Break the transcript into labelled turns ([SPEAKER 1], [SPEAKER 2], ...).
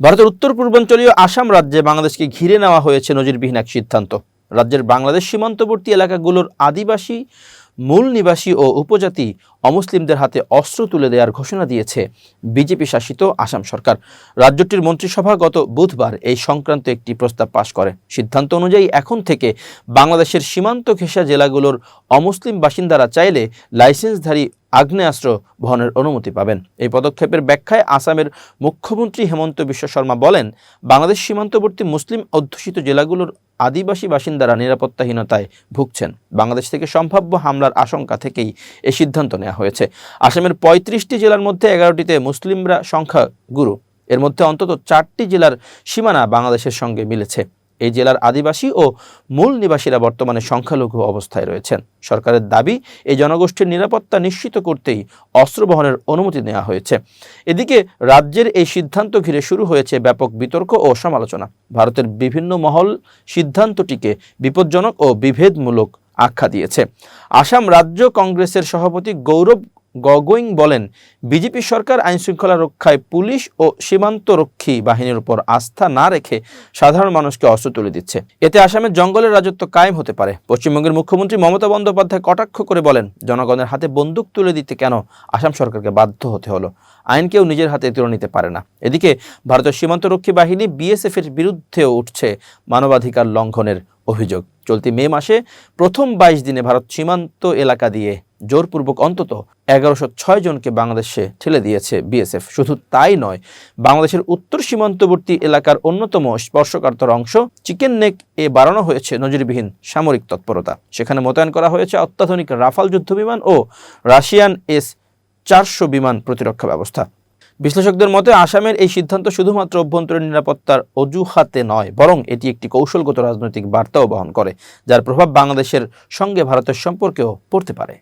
[SPEAKER 1] ভারতের উত্তর পূর্বাঞ্চলীয় আসাম রাজ্যে বাংলাদেশকে ঘিরে নেওয়া হয়েছে নজিরবিহীন এক সিদ্ধান্ত। রাজ্যের বাংলাদেশ সীমান্তবর্তী এলাকাগুলোর আদিবাসী, মূল নিবাসী ও উপজাতি অমুসলিমদের হাতে অস্ত্র তুলে দেওয়ার ঘোষণা দিয়েছে বিজেপি শাসিত আসাম সরকার। রাজ্যটির মন্ত্রিসভা গত বুধবার এই সংক্রান্ত একটি প্রস্তাব পাশ করে। সিদ্ধান্ত অনুযায়ী এখন থেকে বাংলাদেশের সীমান্ত ঘেঁষা জেলাগুলোর অমুসলিম বাসিন্দারা চাইলে লাইসেন্সধারী আগ্নেয়াস্ত্র বহনের অনুমতি পাবেন। এই পদক্ষেপের ব্যাখ্যায় আসামের মুখ্যমন্ত্রী হেমন্ত বিশ্ব শর্মা বলেন, বাংলাদেশ সীমান্তবর্তী মুসলিম অধ্যুষিত জেলাগুলোর আদিবাসী বাসিন্দারা নিরাপত্তাহীনতায় ভুগছেন। বাংলাদেশ থেকে সম্ভাব্য হামলার আশঙ্কা থেকেই এই সিদ্ধান্ত নেওয়া হয়েছে। আসামের পঁয়ত্রিশটি জেলার মধ্যে এগারোটিতে মুসলিমরা সংখ্যা গুরু এর মধ্যে অন্তত চারটি জেলার সীমানা বাংলাদেশের সঙ্গে মিলেছে। এই জেলার আদিবাসী ও মূল নিবাসীরা বর্তমানে সংখ্যালঘু অবস্থায় রয়েছেন। সরকারের দাবি, এই জনগোষ্ঠীর নিরাপত্তা নিশ্চিত করতেই অস্ত্র বহনের অনুমতি নেওয়া হয়েছে। এদিকে রাজ্যের এই সিদ্ধান্ত ঘিরে শুরু হয়েছে ব্যাপক বিতর্ক ও সমালোচনা। ভারতের বিভিন্ন মহল সিদ্ধান্তটিকে বিপজ্জনক ও বিভেদমূলক আখ্যা দিয়েছে। আসাম রাজ্য কংগ্রেসের সভাপতি গৌরব গগৈং বলেন, বিজেপি সরকার আইনশৃঙ্খলা রক্ষায় পুলিশ ও সীমান্তরক্ষী বাহিনীর উপর আস্থা না রেখে সাধারণ মানুষকে অস্ত্র তুলে দিচ্ছে। এতে আসামের জঙ্গলের রাজত্ব কায়েম হতে পারে। পশ্চিমবঙ্গের মুখ্যমন্ত্রী মমতা বন্দ্যোপাধ্যায় কটাক্ষ করে বলেন, জনগণের হাতে বন্দুক তুলে দিতে কেন আসাম সরকারকে বাধ্য হতে হলো? আইন কেউ নিজের হাতে তুলে নিতে পারে না। এদিকে ভারতের সীমান্তরক্ষী বাহিনী বিএসএফ এর বিরুদ্ধেও উঠছে মানবাধিকার লঙ্ঘনের অভিযোগ। চলতি মে মাসে প্রথম বাইশ দিনে ভারত সীমান্ত এলাকা দিয়ে জোরপূর্বক অন্তত এগারোশো ছয় জনকে বাংলাদেশে ঠেলে দিয়েছে বিএসএফ। শুধু তাই নয়, বাংলাদেশের উত্তর সীমান্তবর্তী এলাকার অন্যতম স্পর্শকাতর অংশ চিকেন নেক এ বাড়ানো হয়েছে নজিরবিহীন সামরিক তৎপরতা। সেখানে মোতায়েন করা হয়েছে অত্যাধুনিক রাফাল যুদ্ধবিমান ও রাশিয়ান এস চারশো বিমান প্রতিরক্ষা ব্যবস্থা। বিশ্লেষকদের মতে, আসামের এই সিদ্ধান্ত শুধুমাত্র অভ্যন্তরীণ নিরাপত্তার অজুহাতে নয়, বরং এটি একটি কৌশলগত রাজনৈতিক বার্তাও বহন করে, যার প্রভাব বাংলাদেশের সঙ্গে ভারতের সম্পর্কেও পড়তে পারে।